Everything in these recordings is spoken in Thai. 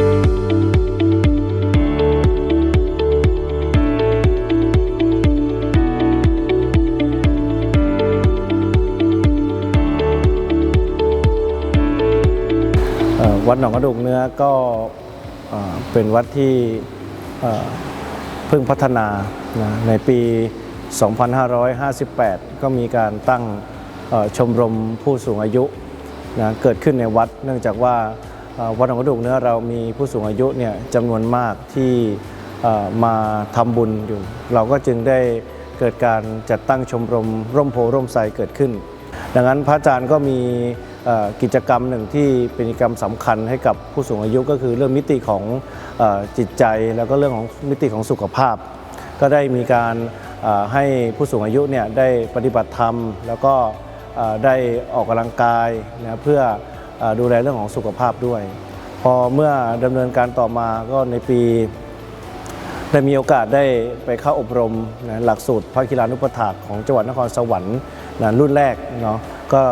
วัดหนองกระดูกเนื้อก็เอ่อเป็นวัดที่เพิ่งพัฒนานะในปี 2558 ก็มีการตั้งชมรมผู้สูงอายุนะเกิดขึ้นในวัด เนื่องจากว่า วัดหนองกระดูกเนื้อเรามีผู้สูงอายุเนี่ยจำนวนมากที่มาทำบุญอยู่ เราก็จึงได้เกิดการจัดตั้งชมรมร่มโพร่มไทรเกิดขึ้น ดังนั้นพระอาจารย์ก็มีกิจกรรมหนึ่งที่เป็นกิจกรรมสำคัญให้กับผู้สูงอายุก็คือเรื่องมิติของอจิตใจ แล้วก็เรื่องของมิติของสุขภาพ ก็ได้มีการให้ผู้สูงอายุเนี่ยได้ปฏิบัติธรรม แล้วก็ได้ออกกำลังกายนะเพื่อ ดูแลเรื่องของสุขภาพด้วย พอเมื่อดำเนินการต่อมาก็ในปี ได้มีโอกาสได้ไปเข้าอบรมนะหลักสูตรพระกีฬานุปถากของจังหวัดนครสวรรค์นะรุ่นแรกเนาะก็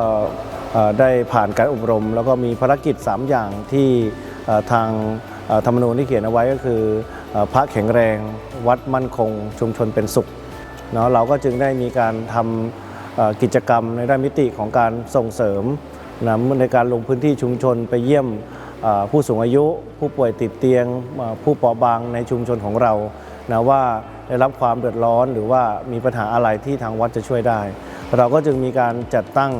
ได้ผ่านการอบรม แล้วก็มีภารกิจ 3 อย่างที่ทางธรรมนูญที่เขียนเอาไว้ก็คือพระแข็งแรง วัดมั่นคง ชุมชนเป็นสุขเนาะเราก็จึงได้มีการทำกิจกรรมในด้านมิติของการส่งเสริม นะในการลงพื้นที่ชุมชนไปเยี่ยมผู้สูงอายุ ผู้ป่วยติดเตียง ผู้เปราะบางในชุมชนของเรานะว่าได้รับความเดือดร้อนหรือว่ามีปัญหาอะไรที่ทางวัดจะช่วยได้ เราก็จึงมีการจัดตั้ง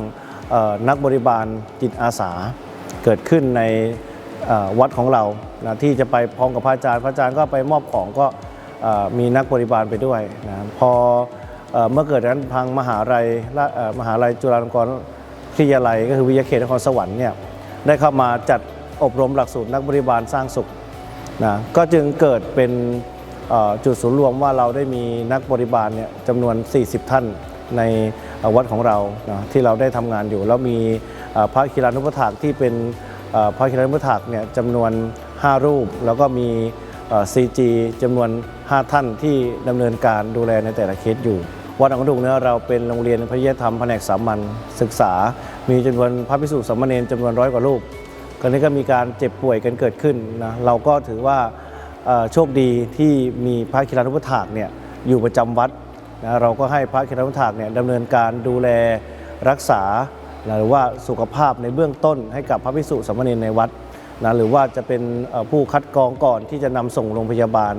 นักบริบาลจิตอาสาเกิดขึ้นในวัดของเรานะที่จะไปพร้อมกับพระอาจารย์ พระอาจารย์ก็ไปมอบของก็มีนักบริบาลไปด้วยนะพอเอเมื่อเกิดนั้นทางมหาลัยรมหาลัยจุฬาลงกรณ์ วิทยาลัยก็คือวิทยาเขตนครสวรรค์เนี่ยได้เข้ามาจัดอบรมหลักสูตรนักบริบาลสร้างสุขนะก็จึงเกิดเป็นจุดศูนย์รวมว่าเราได้มีนักบริบาลเนี่ยจำนวน 40 ท่านในวัดของเรานะที่เราได้ทำงานอยู่ แล้วมีพระคีรานุปถากที่เป็นพระคีรานุปถากเนี่ยจำนวน 5 รูป แล้วก็มีซีจีจำนวน 5 ท่านที่ดำเนินการดูแลในแต่ละเคสอยู่ วัดหนองกระดูกเนี่ยเราเป็นโรงเรียนพระยธรรมแผนกสามัญศึกษา มีจำนวนพระภิกษุสามเณรจำนวนร้อยกว่ารูปคราวนี้ก็มีการเจ็บป่วยกันเกิดขึ้นนะเราก็ถือว่าโชคดีที่มีพระคิรานุปถากเนี่ยอยู่ประจำวัดนะเราก็ให้พระคิรานุปถากเนี่ยดำเนินการดูแลรักษา หรือว่าสุขภาพในเบื้องต้นให้กับพระภิกษุสามเณรในวัดนะหรือว่าจะเป็นผู้คัดกรองก่อนที่จะนำส่งโรงพยาบาล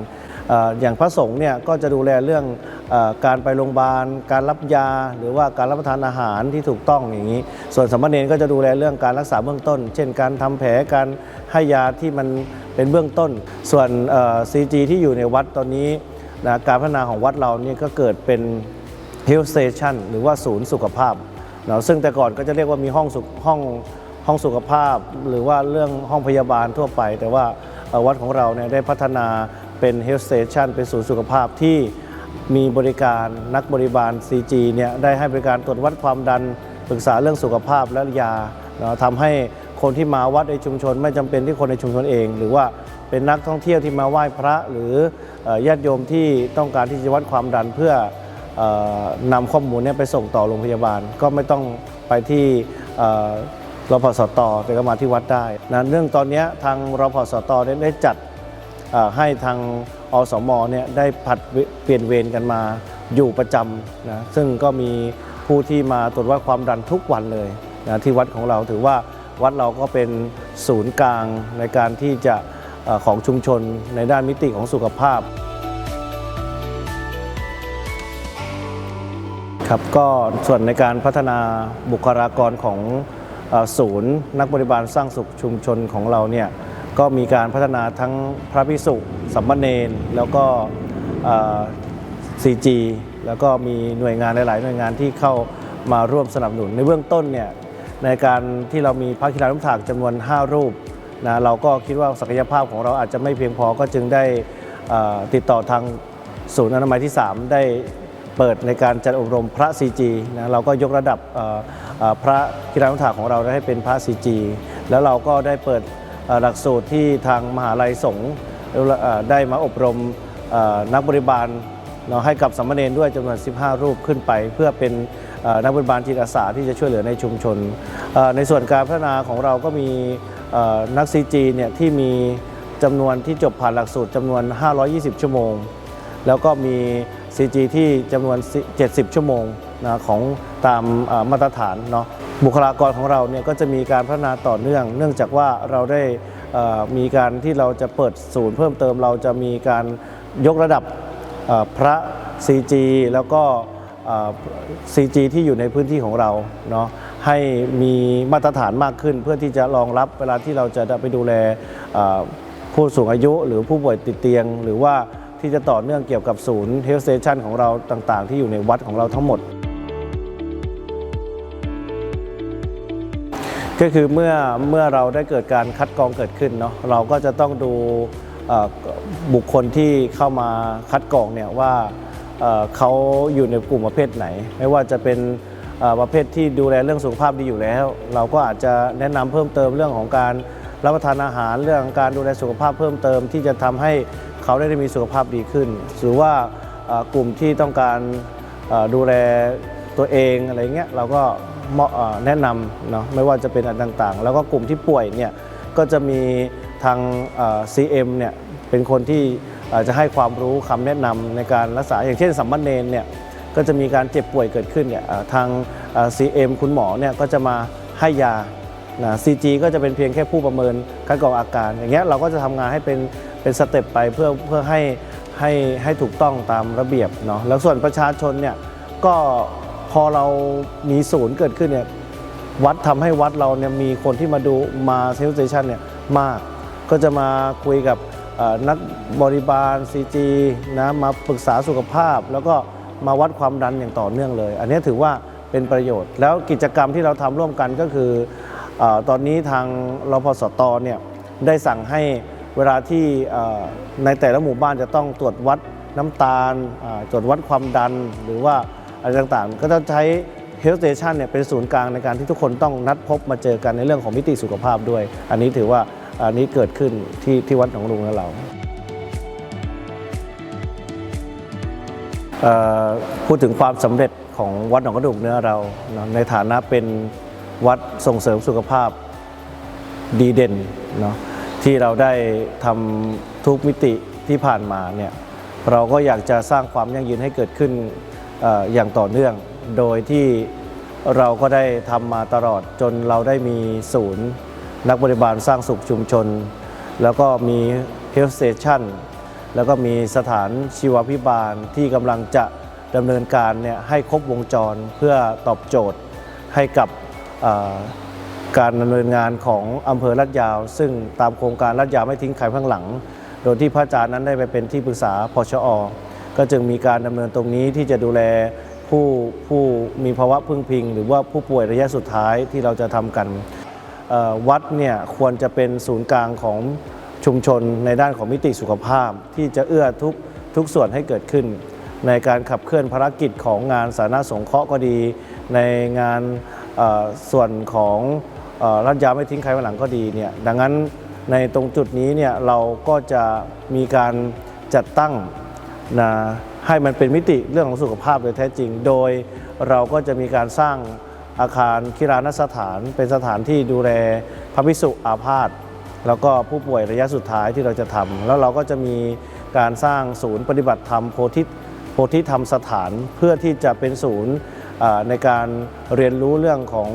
อย่างพระสงฆ์เนี่ยก็จะดูแลเรื่องอการไปโรงพยาบาล การรับยา หรือว่าการรับประทานอาหารที่ถูกต้องอย่างนี้ ส่วนสามเณรก็จะดูแลเรื่องการรักษาเบื้องต้น เช่น การทำแผลการให้ยาที่มันเป็นเบื้องต้น ส่วนซีจีที่อยู่ในวัดตอนนี้นะการพัฒนาของวัดเราเนี่ยก็เกิดเป็น Health Station หรือว่าศูนย์สุขภาพเนาะซึ่งแต่ก่อนก็จะเรียกว่ามีห้องสุขห้องห้องสุขภาพ หรือว่าเรื่องห้องพยาบาลทั่วไป แต่ว่าวัดของเราเนี่ยได้พัฒนา เป็น Health Station เป็นศูนย์สุขภาพที่มีบริการนักบริบาล CG เนี่ยได้ให้บริการตรวจวัดความดันปรึกษาเรื่องสุขภาพและยาเนาะทำให้คนที่มาวัดในชุมชน ไม่จำเป็นที่คนในชุมชนเอง หรือว่าเป็นนักท่องเที่ยวที่มาไหว้พระ หรือญาติโยมที่ต้องการที่จะวัดความดันเพื่อนำข้อมูลเนี้ไปส่งต่อโรงพยาบาล ก็ไม่ต้องไปที่รพสตแต่ก็มาที่วัดได้นะเรื่องตอนนี้ทางรพสตได้จัด ให้ทางอสมเนี่ยได้ผัดเปลี่ยนเวรกันมาอยู่ประจำนะซึ่งก็มีผู้ที่มาตรวจวัดความดันทุกวันเลยนะที่วัดของเราถือว่าวัดเราก็เป็นศูนย์กลางในการที่จะของชุมชนในด้านมิติของสุขภาพครับก็ส่วนในการพัฒนาบุคลากรของศูนย์นักบริบาลสร้างสุขชุมชนของเราเนี่ย ก็มีการพัฒนาทั้งพระพิสุสัมมเนนแล้วก็ซีจีแล้วก็มีหน่วยงานหลาย ๆ หน่วยงานที่เข้ามาร่วมสนับสนุนในเบื้องต้นเนี่ยในการที่เรามีพระกีฬานุถากจำนวน 5 รูปนะเราก็คิดว่าศักยภาพของเราอาจจะไม่เพียงพอก็จึงได้ติดต่อทางศูนย์อนามัยที่ 3 ได้เปิดในการจัดอบรมพระ CG นะเราก็ยกระดับพระกีฬานุถากของเราให้เป็นพระ CG แล้วเราก็ได้เปิด หลักสูตรที่ทางมหาลัยสงฆ์ได้มาอบรมนักบริบาลเนาะให้กับสามเณรด้วยจำนวน 15 รูปขึ้นไป เพื่อเป็นนักบริบาลจิตอาสาที่จะช่วยเหลือในชุมชน ในส่วนการพัฒนาของเราก็มีนัก CG เนี่ยที่มีจำนวนที่จบผ่านหลักสูตรจำนวน 520 ชั่วโมง แล้วก็มี CG ที่จำนวน 70 ชั่วโมง นะของตามมาตรฐานเนาะบุคลากรของเราเนี่ยก็จะมีการพัฒนาต่อเนื่อง เนื่องจากว่าเราได้มีการที่เราจะเปิดศูนย์เพิ่มเติมเราจะมีการยกระดับพระ CG แล้วก็ CG ที่อยู่ในพื้นที่ของเราเนาะให้มีมาตรฐานมากขึ้น เพื่อที่จะรองรับเวลาที่เราจะไปดูแลผู้สูงอายุหรือผู้ป่วยติดเตียง หรือว่าที่จะต่อเนื่องเกี่ยวกับศูนย์เฮล t ์สเตชันของเราต่างๆ ที่อยู่ในวัดของเราทั้งหมด ก็คือเมื่อเมื่อเราได้เกิดการคัดกรองเกิดขึ้นเนาะเราก็จะต้องดูบุคคลที่เข้ามาคัดกรองเนี่ยว่าเขาอยู่ในกลุ่มประเภทไหน ไม่ว่าจะเป็นประเภทที่ดูแลเรื่องสุขภาพดีอยู่แล้ว เราก็อาจจะแนะนำเพิ่มเติมเรื่องของการรับประทานอาหารเรื่องการดูแลสุขภาพเพิ่มเติม ที่จะทำให้เขาได้มีสุขภาพดีขึ้น หรือว่ากลุ่มที่ต้องการดูแลตัวเองอะไรเงี้ยเราก็ แนะนำเนาะไม่ว่าจะเป็นอันต่างๆ แล้วก็กลุ่มที่ป่วยเนี่ยก็จะมีทางเอ่อ CM เนี่ยเป็นคนที่จะให้ความรู้คำแนะนำในการรักษาอย่างเช่นสัมมเนนเนี่ยก็จะมีการเจ็บป่วยเกิดขึ้นเนี่ยทางเอ่อ CM คุณหมอเนี่ยก็จะมาให้ยานะ CG ก็จะเป็นเพียงแค่ผู้ประเมินคัดกรองอาการ อย่างเงี้ยเราก็จะทำงานให้เป็นเป็นสเต็ปไปเพื่อเพื่อให้ให้ให้ถูกต้องตามระเบียบเนาะแล้วส่วนประชาชนเนี่ยก็ พอเรามีศูนย์เกิดขึ้นเนี่ยวัดทำให้วัดเราเนี่ยมีคนที่มาดูมาเซลสเตชันเนี่ยมากก็จะมาคุยกับนักบริบาล CG นะมาปรึกษาสุขภาพ แล้วก็มาวัดความดันอย่างต่อเนื่องเลย อันนี้ถือว่าเป็นประโยชน์ แล้วกิจกรรมที่เราทำร่วมกันก็คืออตอนนี้ทางรพสตเนี่ยได้สั่งให้เวลาที่ในแต่ละหมู่บ้านจะต้องตรวจวัดน้ำตาลตรวจวัดความดันหรือว่า อะไรต่างๆ ก็จะใช้ Health Station เนี่ยเป็นศูนย์กลางในการที่ทุกคนต้องนัดพบมาเจอกันในเรื่องของมิติสุขภาพด้วย อันนี้ถือว่าอันนี้เกิดขึ้นที่ที่วัดหนองลุงและเราเอ่อพูดถึงความสำเร็จของวัดหนองกระดูกเนื้อเรา ในฐานะเป็นวัดส่งเสริมสุขภาพดีเด่นเนาะที่เราได้ทำทุกมิติที่ผ่านมาเนี่ยเราก็อยากจะสร้างความยั่งยืนให้เกิดขึ้น อย่างต่อเนื่อง โดยที่เราก็ได้ทำมาตลอดจนเราได้มีศูนย์ นักบริบาลสร้างสุขชุมชน แล้วก็มี Health Station แล้วก็มีสถานชีวพิบาลที่กำลังจะดำเนินการเนี่ยให้ครบวงจรเพื่อตอบโจทย์ให้กับการดำเนินงานของอำเภอลาดยาว ซึ่งตามโครงการลาดยาวไม่ทิ้งใครข้างหลัง โดยที่พระอาจารย์นั้นได้ไปเป็นที่ปรึกษาพชอ ก็จึงมีการดำเนินตรงนี้ที่จะดูแลผู้ผู้มีภาวะพึ่งพิง หรือว่าผู้ป่วยระยะสุดท้ายที่เราจะทำกันวัดเนี่ยควรจะเป็นศูนย์กลางของชุมชนในด้านของมิติสุขภาพ ที่จะเอื้อทุกทุกส่วนให้เกิดขึ้น ในการขับเคลื่อนภารกิจของงานสาธารณสงเคราะห์ก็ดี ในงานส่วนของอรัฐยาไม่ทิ้งใครไว้หลังก็ดีเนี่ยดังนั้นในตรงจุดนี้เนี่ยเราก็จะมีการจัดตั้ง นะให้มันเป็นมิติเรื่องของสุขภาพโดยแท้จริง โดยเราก็จะมีการสร้างอาคารคิรานสถานเป็นสถานที่ดูแลพระภิกษุอาพาธแล้วก็ผู้ป่วยระยะสุดท้ายที่เราจะทำแล้วเราก็จะมีการสร้างศูนย์ปฏิบัติธรรมโพธิโพธิธรรมสถานเพื่อที่จะเป็นศูนย์ในการเรียนรู้เรื่องของ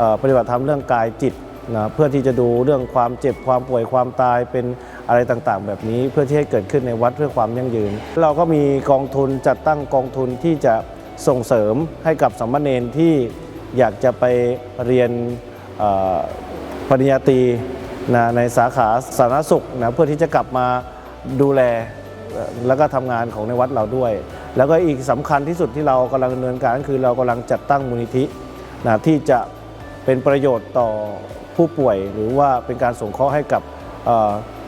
อปฏิบัติธรรมเรื่องกายจิตนะเพื่อที่จะดูเรื่องความเจ็บความป่วยความตายเป็น อะไรต่างๆ แบบนี้เพื่อที่ให้เกิดขึ้นในวัดเพื่อความยั่งยืน เราก็มีกองทุนจัดตั้งกองทุนที่จะส่งเสริมให้กับสัมมเนนที่อยากจะไปเรียนปริญญาตรีนะในสาขาสาธารณสุขนะเพื่อที่จะกลับมาดูแลแล้วก็ทำงานของในวัดเราด้วย แล้วก็อีกสำคัญที่สุดที่เรากำลังดำเนินการก็คือเรากำลังจัดตั้งมูลนิธินะที่จะเป็นประโยชน์ต่อผู้ป่วย หรือว่าเป็นการสงเคราะห์ให้กับ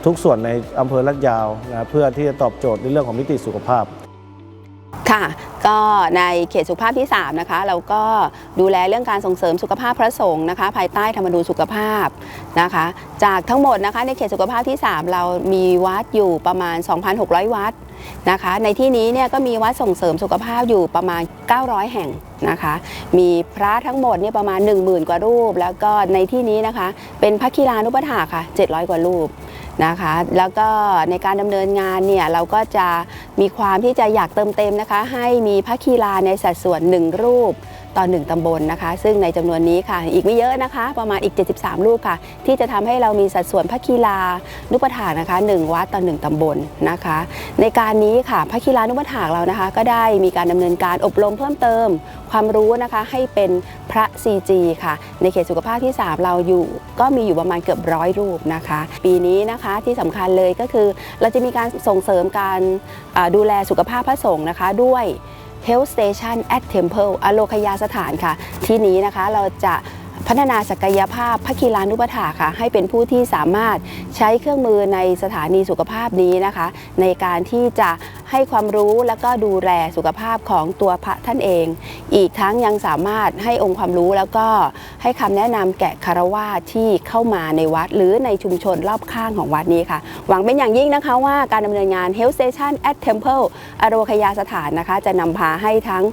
ทุกส่วนในอำเภอลาดยาวนะเพื่อที่จะตอบโจทย์ในเรื่องของมิติสุขภาพ ค่ะ ก็ในเขตสุขภาพที่ 3 นะคะ เราก็ดูแลเรื่องการส่งเสริมสุขภาพพระสงฆ์นะคะ ภายใต้ธรรมนูญสุขภาพนะคะ จากทั้งหมดนะคะในเขตสุขภาพที่ 3 เรามีวัดอยู่ประมาณ 2,600 วัดนะคะ ในที่นี้เนี่ยก็มีวัดส่งเสริมสุขภาพอยู่ประมาณ 900 แห่งนะคะ มีพระทั้งหมดเนี่ยประมาณ 10,000 กว่ารูป แล้วก็ในที่นี้นะคะ เป็นพระคีลานุปถาค่ะ 700 กว่ารูป นะคะ แล้วก็ในการดำเนินงานเนี่ยเราก็จะมีความที่จะอยากเติมเต็มนะคะ ให้มีพระคีลาในสัดส่วนหนึ่งรูป ต่อหนึ่งตำบลนะคะ ซึ่งในจำนวนนี้ค่ะ อีกไม่เยอะนะคะ ประมาณอีก 73รูปค่ะ ที่จะทำให้เรามีสัดส่วนพระคีลานุปถากนะคะ 1 วัดต่อ 1 ตำบลนะคะ ในการนี้ค่ะพระคีลานุปถากเรานะคะ ก็ได้มีการดำเนินการอบรมเพิ่มเติมความรู้นะคะให้เป็นพระ CG ค่ะ ในเขตสุขภาพที่ 3 เราอยู่ก็มีอยู่ประมาณเกือบร้อยรูปนะคะ ปีนี้นะคะที่สำคัญเลยก็คือเราจะมีการส่งเสริมการดูแลสุขภาพพระสงฆ์นะคะด้วย Health Station at Temple อโลคยาสถานค่ะ ที่นี้นะคะเราจะพัฒนาศักยภาพพระคีรานุปถาค่ะ ให้เป็นผู้ที่สามารถใช้เครื่องมือในสถานีสุขภาพนี้นะคะ ในการที่จะ ให้ความรู้และก็ดูแลสุขภาพของตัวพระท่านเอง อีกทั้งยังสามารถให้องค์ความรู้แล้วก็ให้คำแนะนำแก่คารวาที่เข้ามาในวัด หรือในชุมชนรอบข้างของวัดนี้ค่ะ หวังเป็นอย่างยิ่งนะคะว่าการดำเนินงาน Health Station at Temple อโรคยาสถานนะคะ จะนำพาให้ทั้ง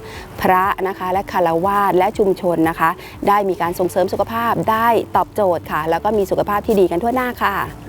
พระนะคะและคารวาและชุมชนนะคะ ได้มีการส่งเสริมสุขภาพได้ตอบโจทย์ค่ะ แล้วก็มีสุขภาพที่ดีกันทั่วหน้าค่ะ